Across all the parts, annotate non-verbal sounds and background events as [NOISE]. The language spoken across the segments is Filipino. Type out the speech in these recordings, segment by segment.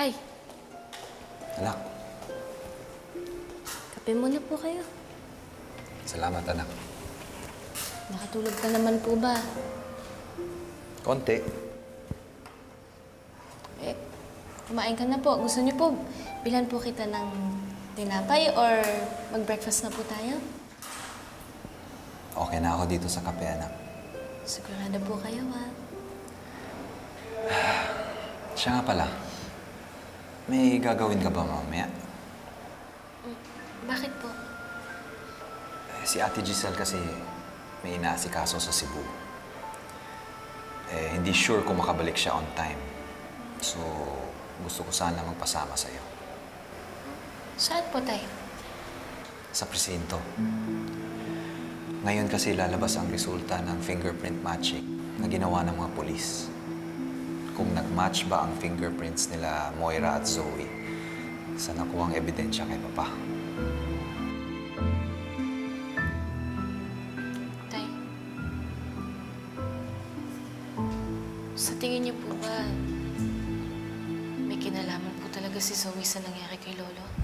Tay, Anak, kape muna po kayo. salamat anak. Nakatulog ka naman po ba? Konti. Eh, kumain ka na po. Gusto niyo po, bilan po kita ng tinapay or mag-breakfast na po tayo? Okay na ako dito sa kape, anak. Sigurado po kayo, ha? [SIGHS] Siya nga pala. May gagawin ka ba mamaya? Bakit po? Eh, Si Ate Giselle kasi may inaasikaso sa Cebu. Eh, hindi sure kung makabalik siya on time. So, gusto ko sana magpasama sa'yo. Saan po, Tay? Sa presinto. Ngayon kasi lalabas ang resulta ng fingerprint matching na ginawa ng mga polis. Kung nag-match ba ang fingerprints nila Moira at Zoe sa nakuhang ebidensya kay Papa. Tay? Sa tingin niyo po ba, may kinalaman po talaga si Zoe sa nangyari kay Lolo?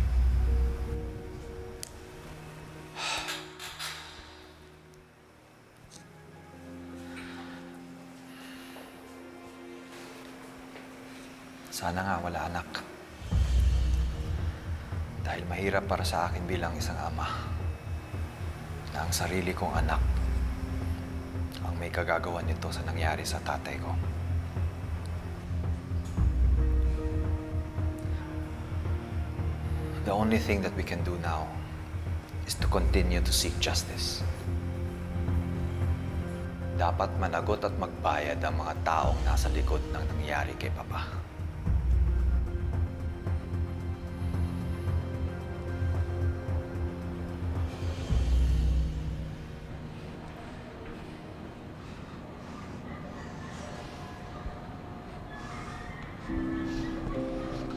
Sana nga wala anak. Dahil mahirap para sa akin bilang isang ama na ang sarili kong anak ang may kagagawa nito sa nangyari sa tatay ko. The only thing that we can do now is to continue to seek justice. Dapat managot at magbayad ang mga taong nasa likod ng nangyari kay Papa.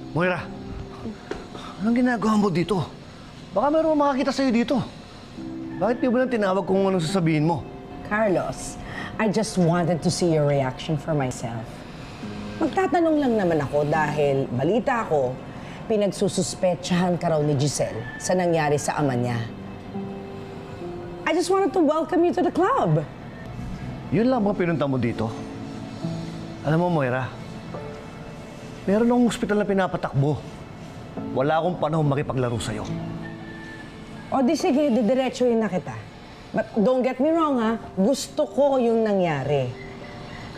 Moira, anong ginagawa mo dito? Baka meron makakita sa'yo dito. Bakit di mo lang tinawag kung anong sasabihin mo? Carlos, I just wanted to see your reaction for myself. Magtatanong lang naman ako dahil balita ko, pinagsususpetsahan ka raw ni Giselle sa nangyari sa ama niya. I just wanted to welcome you to the club. Yun lang ba pinunta mo dito? Alam mo, Moira, meron akong ospital na pinapatakbo. Wala akong panahon makipaglaro sa'yo. O di sige, didiretsuhin na kita. But don't get me wrong ha, gusto ko yung nangyari.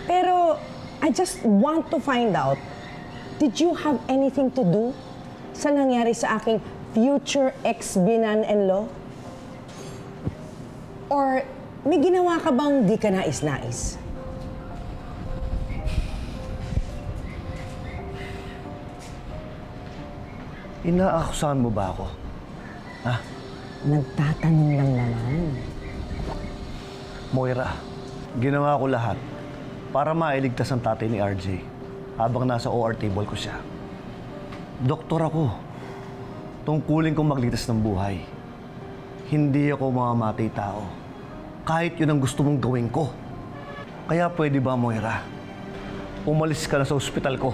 Pero I just want to find out, did you have anything to do sa nangyari sa aking future ex-binan-in-law? Or may ginawa ka bang di ka nais-nais? Inaakusahan mo ba ako? Ha? Nagtatanong lang naman. Moira, ginawa ko lahat para mailigtas ang tatay ni RJ habang nasa OR table ko siya. Doktor ako. Tungkulin kong magligtas ng buhay. Hindi ako mamamatay tao. Kahit yun ang gusto mong gawin ko. Kaya pwede ba, Moira? Umalis ka na sa ospital ko.